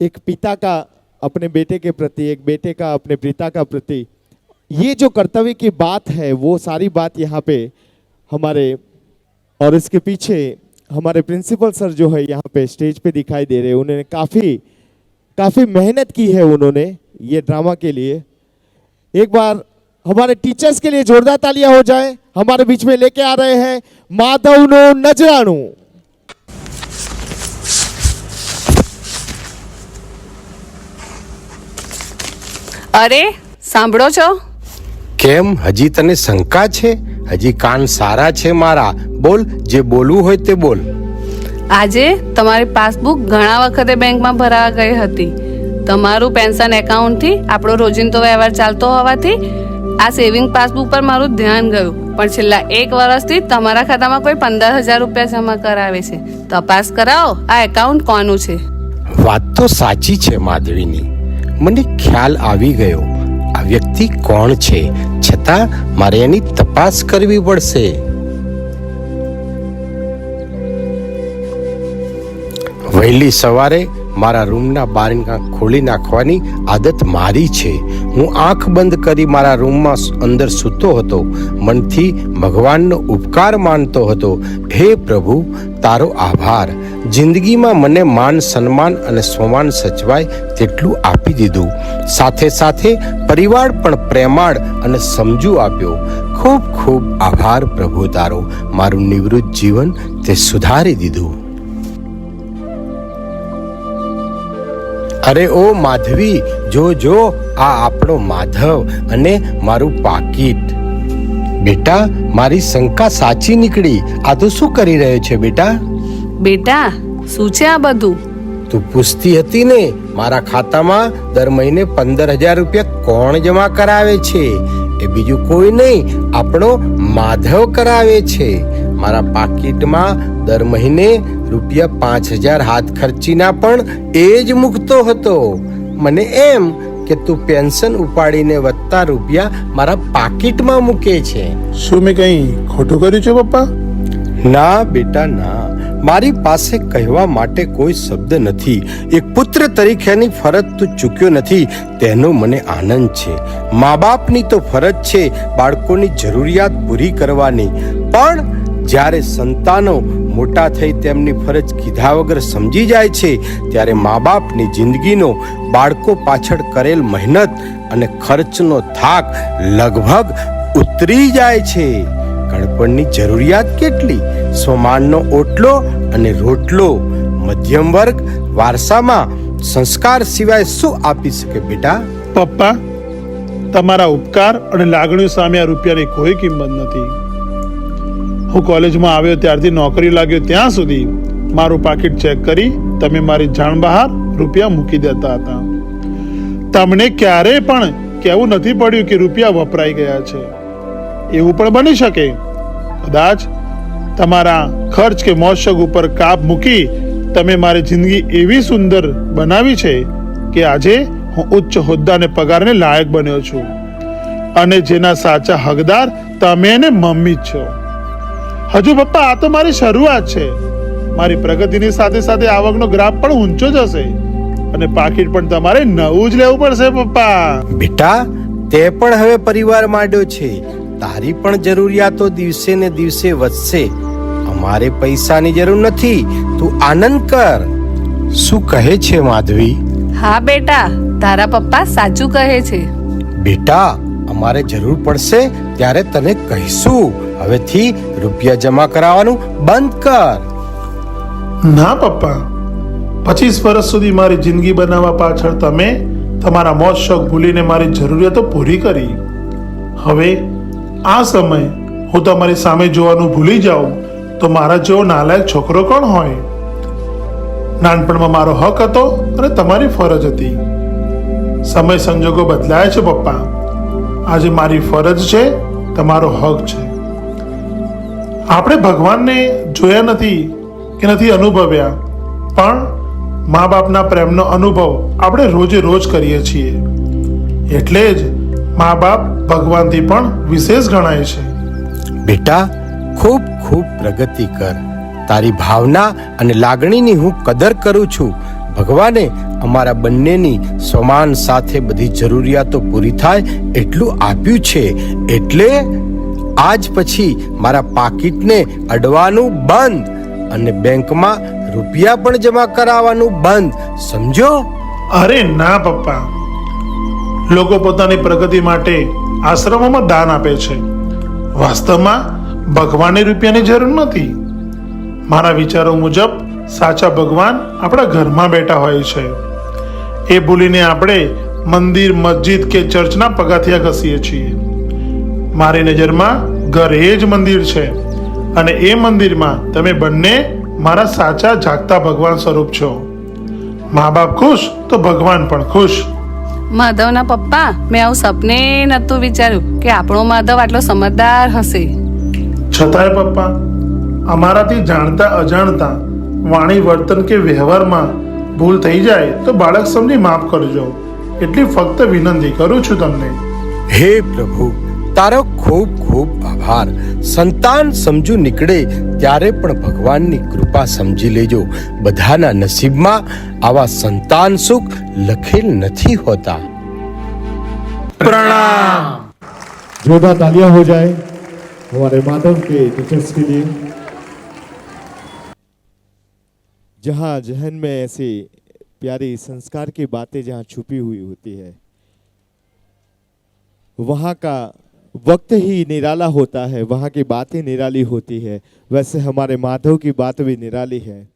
एक पिता का अपने बेटे के प्रति, एक बेटे का अपने पिता का प्रति, ये जो कर्तव्य की बात है, वो सारी बात यहाँ पे हमारे और इसके पीछे हमारे प्रिंसिपल सर जो है यहाँ पे स्टेज पे दिखाई दे रहे हैं, उन्होंने काफ़ी काफ़ी मेहनत की है उन्होंने ये ड्रामा के लिए। एक बार हमारे टीचर्स के लिए जोरदार तालियाँ हो जाए, हमारे बीच में लेके आ रहे हैं, माधव नो नजराणु। અરે સાંભળો છો? કેમ? હજી તને શંકા છે? હજી કાન સારા છે મારા? બોલ જે બોલવું હોય તે બોલ. આજે તમારી પાસબુક ઘણા વખતે બેંકમાં ભરાવા ગઈ હતી. તમારું પેન્શન એકાઉન્ટથી આપણો રોજિંદો વ્યવહાર ચાલતો હોવાથી આ સેવિંગ પાસબુક પર મારું ધ્યાન ગયું. પણ છેલ્લા એક વર્ષથી તમારા ખાતામાં કોઈ પંદર હજાર રૂપિયા જમા કરાવે છે. તપાસ કરાવો આ એકાઉન્ટ કોનું છે? વાત તો સાચી છે માધવીની. મને ખ્યાલ આવી ગયો. આ વ્યક્તિ કોણ છે? છતાં મારે એની તપાસ કરવી પડશે. વહેલી સવારે મારા રૂમના બારણા ખોલી નાખવાની આદત મારી છે. હું આંખ બંધ કરી મારા રૂમમાં અંદર સૂતો હતો. મનથી ભગવાનનો ઉપકાર માનતો હતો. હે પ્રભુ, તારો આભાર. જિંદગીમાં મને માન સન્માન અને સ્વમાન સચવાય તેટલું આપી દીધું. સાથે સાથે પરિવાર પણ પ્રેમાળ અને સમજુ આપ્યો. ખૂબ ખૂબ આભાર પ્રભુ તારો. મારું નિવૃત્ત જીવન તે સુધારી દીધું. અરે ઓ માધવી, જો જો આ આપણો માધવ અને મારું પાકીટ. બેટા, મારી શંકા સાચી નીકળી. આ તો શું કરી રહ્યો છે બેટા? બેટા શું છે આ બધું? તું પૂછતી હતી ને મારા ખાતામાં દર મહિને પંદર હજાર રૂપિયા કોણ જમા કરાવે છે? એ બીજું કોઈ નહીં આપણો માધવ કરાવે છે. મારા પાકીટમાં દર મહિને રૂપિયા પાંચ હજાર હાથ ખર્ચીના પણ એ જ મૂકતો હતો. મને એમ કે તું પેન્શન ઉપાડીને વધતા રૂપિયા મારા પાકીટમાં મૂકે છે. શું મેં કંઈ ખોટું કર્યું છે પપ્પા? ના બેટા ના. મારી પાસે કહેવા માટે કોઈ શબ્દ નથી. એક પુત્ર તરીકેની ફરજ તું ચૂક્યો નથી. તેનો મને આનંદ છે. મા બાપની તો ફરજ છે બાળકોની જરૂરિયાત પૂરી કરવાની. પણ જ્યારે સંતાનો મોટા થઈ તેમની ફરજ કીધા વગર સમજી જાય છે, ત્યારે મા બાપની જિંદગીનો બાળકો પાછળ કરેલ મહેનત અને ખર્ચનો થાક લગભગ ઉતરી જાય છે. ગણપણની જરૂરિયાત કેટલી? સ્વમાનનો ઓટલો અને રોટલો. મધ્યમ વર્ગ, વારસામાં સંસ્કાર સિવાય શું આપી શકે બેટા? પપ્પા, તમારા ઉપકાર અને લાગણીઓ સામે આ રૂપિયાની કોઈ કિંમત નથી. હું કોલેજમાં આવ્યો ત્યારથી નોકરી લાગ્યો ત્યાં સુધી મારું પાકીટ ચેક કરી તમે મારી જાણ બહાર રૂપિયા મૂકી દેતા હતા. તમને ક્યારેય પણ કહેવું નથી પડ્યું કે રૂપિયા વપરાઈ ગયા છે. એવું પણ બની શકે. કદાચ તમારા ખર્ચ કે મોશક ઉપર કાપ મૂકી તમે મારી જિંદગી એવી સુંદર બનાવી છે કે આજે હું ઉચ્ચ હોદ્દાને પગારને લાયક બન્યો છું. અને જેના સાચા હકદાર તમે ને મમ્મી જ છો. હજુ પપ્પા, આ તો મારી શરૂઆત છે. મારી પ્રગતિની સાથે સાથે આવકનો ગ્રાફ પણ ઊંચો જશે અને પાકીટ પણ તમારે નવું જ લેવું પડશે પપ્પા. બેટા, તે પણ હવે પરિવાર માંડ્યો છે. તારી પણ જરૂરિયાતો દિવસે ને દિવસે વધશે. અમારે પૈસાની જરૂર નથી. તું આનંદ કર. શું કહે છે માધવી? હા બેટા. તારા પપ્પા સાચું કહે છે. બેટા અમારે જરૂર પડશે ત્યારે તને કહીશું. હવેથી રૂપિયા જમા કરાવવાનું બંધ કર. ના પપ્પા. પચીસ વર્ષ સુધી મારી જિંદગી બનાવવા પાછળ તમે તમારા મોજ શોખ ભૂલીને મારી જરૂરિયાતો પૂરી કરી. હવે આ સમય હું તમારી સામે જોવાનું ભૂલી જાઉં તો મારા જેવો નાલાયક છોકરો કોણ હોય? નાનપણમાં મારો હક હતો અને તમારી ફરજ હતી. સમય સંજોગો બદલાય છે પપ્પા. આજે મારી ફરજ છે, તમારો હક છે. આપણે ભગવાનને જોયા નથી કે નથી અનુભવ્યા, પણ મા બાપના પ્રેમનો અનુભવ આપણે રોજે રોજ કરીએ છીએ. એટલે જ મા બાપ ભગવાનથી પણ વિશેષ ગણાય છે. બેટા ખૂબ ખૂબ પ્રગતિ કર. તારી ભાવના અને લાગણીની હું કદર કરું છું. ભગવાને અમારા બંનેની સમાન સાથે બધી જરૂરિયાતો પૂરી થાય એટલું આપ્યું છે. એટલે આજ પછી મારા પાકીટને અડવાનું બંધ અને બેંકમાં રૂપિયા પણ જમા કરાવવાનું બંધ. સમજો? અરે ના પપ્પા. લોકો પોતાની પ્રગતિ માટે આશ્રમોમાં દાન આપે છે. વાસ્તવમાં ભગવાનને રૂપિયાની જરૂર નથી. મારા વિચારો મુજબ સાચા ભગવાન આપણા ઘરમાં બેઠા હોય છે. એ ભૂલીને આપણે મંદિર, મસ્જિદ કે ચર્ચના પગાથિયા ઘસીએ છીએ. મારી નજરમાં ઘર એ જ મંદિર છે અને એ મંદિરમાં તમે બંને મારા સાચા જાગતા ભગવાન સ્વરૂપ છો. મા બાપ ખુશ તો ભગવાન પણ ખુશ. માધવના પપ્પા મેં આવું સપને નહોતું વિચાર્યું કે આપણો માધવ આટલો સમજદાર હશે. છતાંય પપ્પા અમારાથી જાણતા અજાણતા વાણી વર્તન કે વ્યવહારમાં ભૂલ થઈ જાય તો બાળક સમજી માફ કરજો. એટલી ફક્ત વિનંતી કરું છું તમને. હે પ્રભુ તારો ખૂબ ખૂબ આભાર સંતાન સમજુ નીકળે ત્યારે પણ ભગવાનની કૃપા સમજી લેજો બધાના નસીબમાં આવા સંતાન સુખ લખેલ નથી હોતા પ્રણામ जोरदार तालियां हो जाए हमारे माधव के टीचर्स के लिए जहाँ जहन में ऐसी प्यारी संस्कार की बातें जहाँ छुपी हुई होती है वहाँ का वक्त ही निराला होता है वहाँ की बातें निराली होती है वैसे हमारे माधव की बात भी निराली है